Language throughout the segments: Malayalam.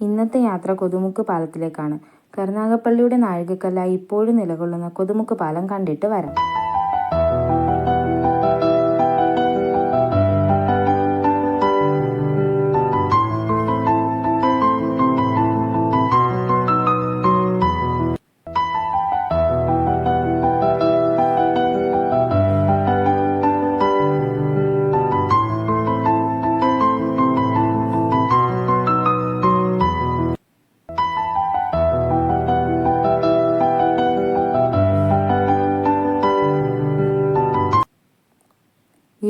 ഇന്നത്തെ യാത്ര കൊതുമുക്ക് പാലത്തിലേക്കാണ്. കരുനാഗപ്പള്ളിയുടെ നാഴികക്കല്ലായി ഇപ്പോഴും നിലകൊള്ളുന്ന കൊതുമുക്ക് പാലം കണ്ടിട്ട് വരാം.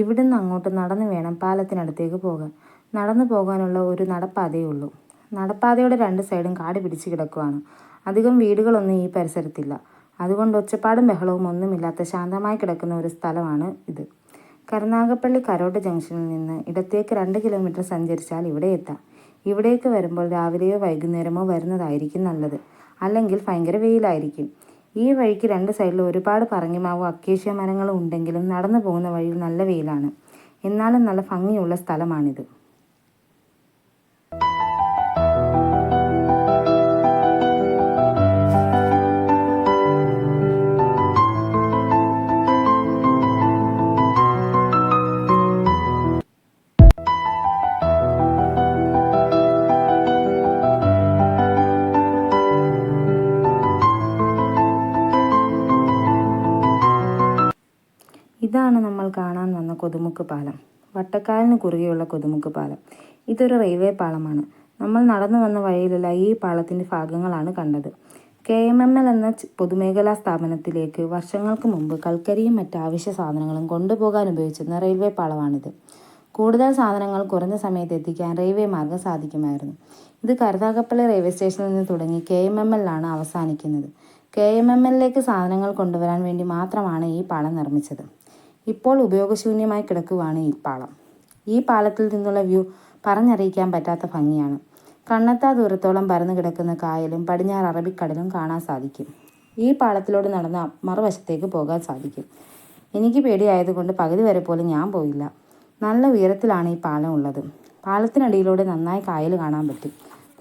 ഇവിടുന്ന് അങ്ങോട്ട് നടന്നു വേണം പാലത്തിനടുത്തേക്ക് പോകാൻ. നടന്നു പോകാനുള്ള ഒരു നടപ്പാതയേ ഉള്ളൂ നടപ്പാതയുടെ രണ്ട് സൈഡും കാട് പിടിച്ച് കിടക്കുവാണ്. അധികം വീടുകളൊന്നും ഈ പരിസരത്തില്ല. അതുകൊണ്ട് ഒച്ചപ്പാടും ബഹളവും ഒന്നുമില്ലാത്ത ശാന്തമായി കിടക്കുന്ന ഒരു സ്ഥലമാണ് ഇത്. കരുനാഗപ്പള്ളി കരോട്ട് ജംഗ്ഷനിൽ നിന്ന് ഇടത്തേക്ക് രണ്ട് കിലോമീറ്റർ സഞ്ചരിച്ചാൽ ഇവിടെ എത്താം. ഇവിടേക്ക് വരുമ്പോൾ രാവിലെയോ വൈകുന്നേരമോ വരുന്നതായിരിക്കും നല്ലത്. അല്ലെങ്കിൽ ഭയങ്കര വെയിലായിരിക്കും. ഈ വഴിക്ക് രണ്ട് സൈഡിലും ഒരുപാട് പറങ്ങിമാവും അക്കേഷ്യ മരങ്ങളും ഉണ്ടെങ്കിലും നടന്നു പോകുന്ന വഴി നല്ല വെയിലാണ്. എന്നാലും നല്ല ഭംഗിയുള്ള സ്ഥലമാണിത്. ഇതാണ് നമ്മൾ കാണാൻ വന്ന കൊതുമുക്ക് പാലം. വട്ടക്കാലിന് കുറുകെയുള്ള കൊതുമുക്ക് പാലം. ഇതൊരു റെയിൽവേ പാലമാണ് നമ്മൾ നടന്നു വന്ന വഴിയിലുള്ള ഈ പാലത്തിന്റെ ഭാഗങ്ങളാണ് കണ്ടത്. കെ എം എം എൽ എന്ന പൊതുമേഖലാ സ്ഥാപനത്തിലേക്ക് വർഷങ്ങൾക്ക് മുമ്പ് കൽക്കരിയും മറ്റ് ആവശ്യ സാധനങ്ങളും കൊണ്ടുപോകാൻ ഉപയോഗിച്ചിരുന്ന റെയിൽവേ പാളമാണിത്. കൂടുതൽ സാധനങ്ങൾ കുറഞ്ഞ സമയത്ത് എത്തിക്കാൻ റെയിൽവേ മാർഗം സാധിക്കുമായിരുന്നു. ഇത് കരുതാകപ്പള്ളി റെയിൽവേ സ്റ്റേഷനിൽ നിന്ന് തുടങ്ങി കെ എം എം എല്ലാണ് അവസാനിക്കുന്നത്. കെ എം എം എല്ലിലേക്ക് സാധനങ്ങൾ കൊണ്ടുവരാൻ വേണ്ടി മാത്രമാണ് ഈ പാളം നിർമ്മിച്ചത്. ഇപ്പോൾ ഉപയോഗശൂന്യമായി കിടക്കുകയാണ് ഈ പാളം. ഈ പാലത്തിൽ നിന്നുള്ള വ്യൂ പറഞ്ഞറിയിക്കാൻ പറ്റാത്ത ഭംഗിയാണ്. കണ്ണെത്താ ദൂരത്തോളം പരന്നു കിടക്കുന്ന കായലും പടിഞ്ഞാറ് അറബിക്കടലും കാണാൻ സാധിക്കും. ഈ പാളത്തിലൂടെ നടന്ന മറുവശത്തേക്ക് പോകാൻ സാധിക്കും. എനിക്ക് പേടിയായതുകൊണ്ട് പകുതി വരെ പോലും ഞാൻ പോയില്ല. നല്ല ഉയരത്തിലാണ് ഈ പാലം ഉള്ളത്. പാലത്തിനടിയിലൂടെ നന്നായി കായൽ കാണാൻ പറ്റും.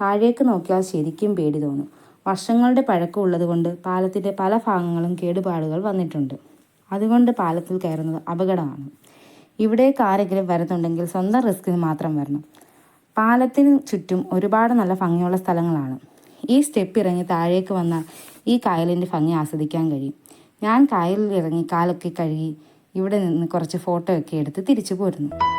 താഴേക്ക് നോക്കിയാൽ ശരിക്കും പേടി തോന്നും. വർഷങ്ങളുടെ പഴക്കമുള്ളതുകൊണ്ട് പാലത്തിന്റെ പല ഭാഗങ്ങളും കേടുപാടുകൾ വന്നിട്ടുണ്ട്. അതുകൊണ്ട് പാലത്തിൽ കയറുന്നത് അപകടമാണ്. ഇവിടേക്ക് ആരെങ്കിലും വരുന്നുണ്ടെങ്കിൽ സ്വന്തം റിസ്കിന് മാത്രം വരണം. പാലത്തിന് ചുറ്റും ഒരുപാട് നല്ല ഭംഗിയുള്ള സ്ഥലങ്ങളാണ്. ഈ സ്റ്റെപ്പ് ഇറങ്ങി താഴേക്ക് വന്ന ഈ കായലിന്റെ ഭംഗി ആസ്വദിക്കാൻ കഴിയും. ഞാൻ കായലിൽ ഇറങ്ങി കാലൊക്കെ കഴുകി ഇവിടെ നിന്ന് കുറച്ച് ഫോട്ടോ ഒക്കെ എടുത്ത് തിരിച്ചു പോരുന്നു.